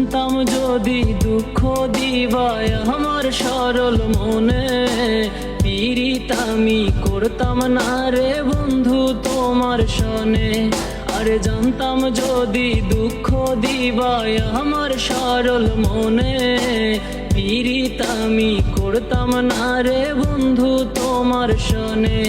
জানতাম যদি দুঃখ দিবায় আমার সরল মনে। পীড়িত আমি করতাম না রে বন্ধু তোমার সনে। আরে জানতাম যদি দুঃখ দিবায় আমার সরল মনে। পীড়িত আমি করতাম না রে বন্ধু তোমার সনে।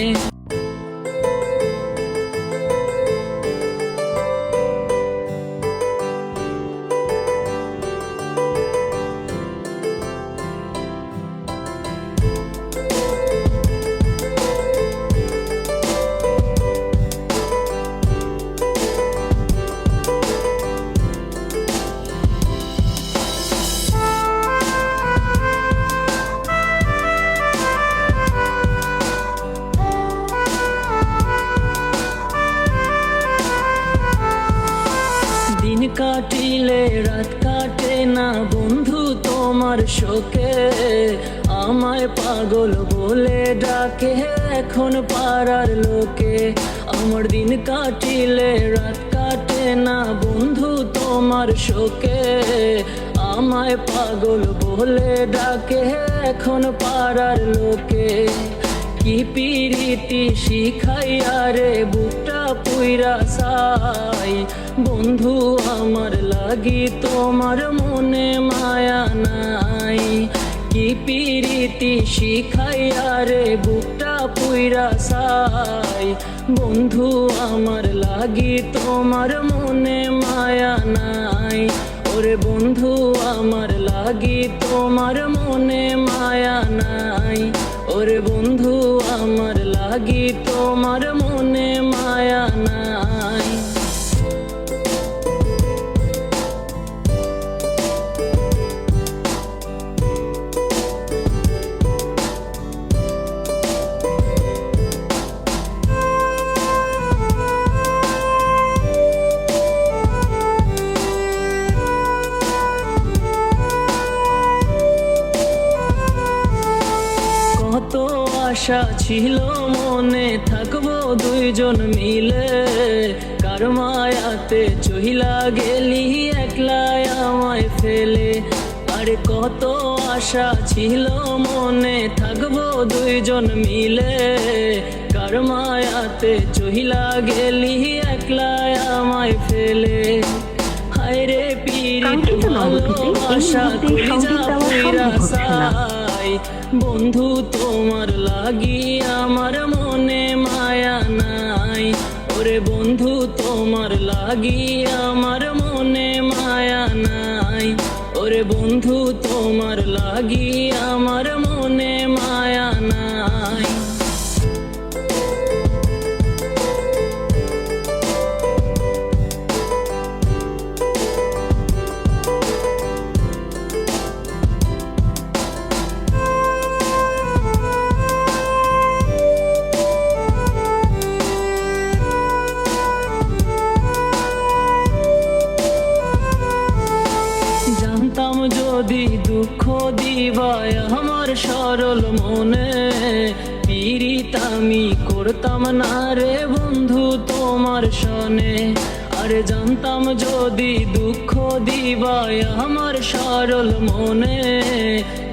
কাটিলে, রাত কাটে না বন্ধু তোমার শোকে। আমায় পাগল বলে ডাকে এখন পাড়ার লোকে। আমার দিন কাটিলে, রাত কাটে না বন্ধু তোমার শোকে। আমায় পাগল বলে ডাকে এখন পাড়ার লোকে। কি পিরিতি শিখাইয়া রে বুকটা পুইরা সাই বন্ধু, আমার লাগি তোমার মনে মায়া নাই। কি পিরিতি শিখাইয়া রে বুকটা পুইরা সাই বন্ধু, আমার লাগি তোমার মনে মায়া নাই। ওরে বন্ধু, আমার লাগি তোমার মনে মায়া নাই। ওরে বন্ধু লাগি তোমার মনে মায়া নাই। আশা ছিল মনে থাকব দুইজন মিলে। কার মায়াতে চহিলা গেলি একলাই আমায় ফেলে। আরে কত আশা ছিল মনে থাকব দুইজন মিলে। কার মায়াতে চহিলা গেলি একলাই আমায় ফেলে। হায়রে এই ভালোবাসা কলিজা সংযোগ বন্ধু, তোমার লাগি আমার মনে মায়া নাই। ওরে বন্ধু, তোমার লাগি আমার মনে মায়া নাই। ওরে বন্ধু, তোমার লাগি আমার জানতাম যদি দুঃখ দিবায় আমার সরল মনে, পীড়িত আমি করতাম না রে বন্ধু তোমার সনে। আরে জানতাম যদি দুঃখ দিবায় আমার সরল মনে,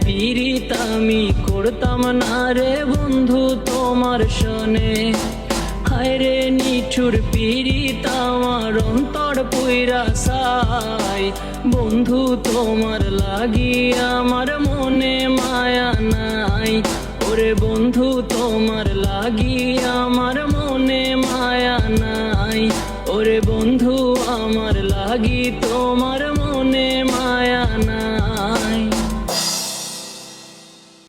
পীড়িত আমি করতাম না রে বন্ধু তোমার সনে। হায়রে নিঠুর পিরিত আমার অন্তর পুইরা সাই বন্ধু, তোমার লাগি আমার মনে মায়া নাই। ওরে বন্ধু, তোমার লাগি আমার মনে মায়া নাই। ওরে বন্ধু, আমার লাগি তোমার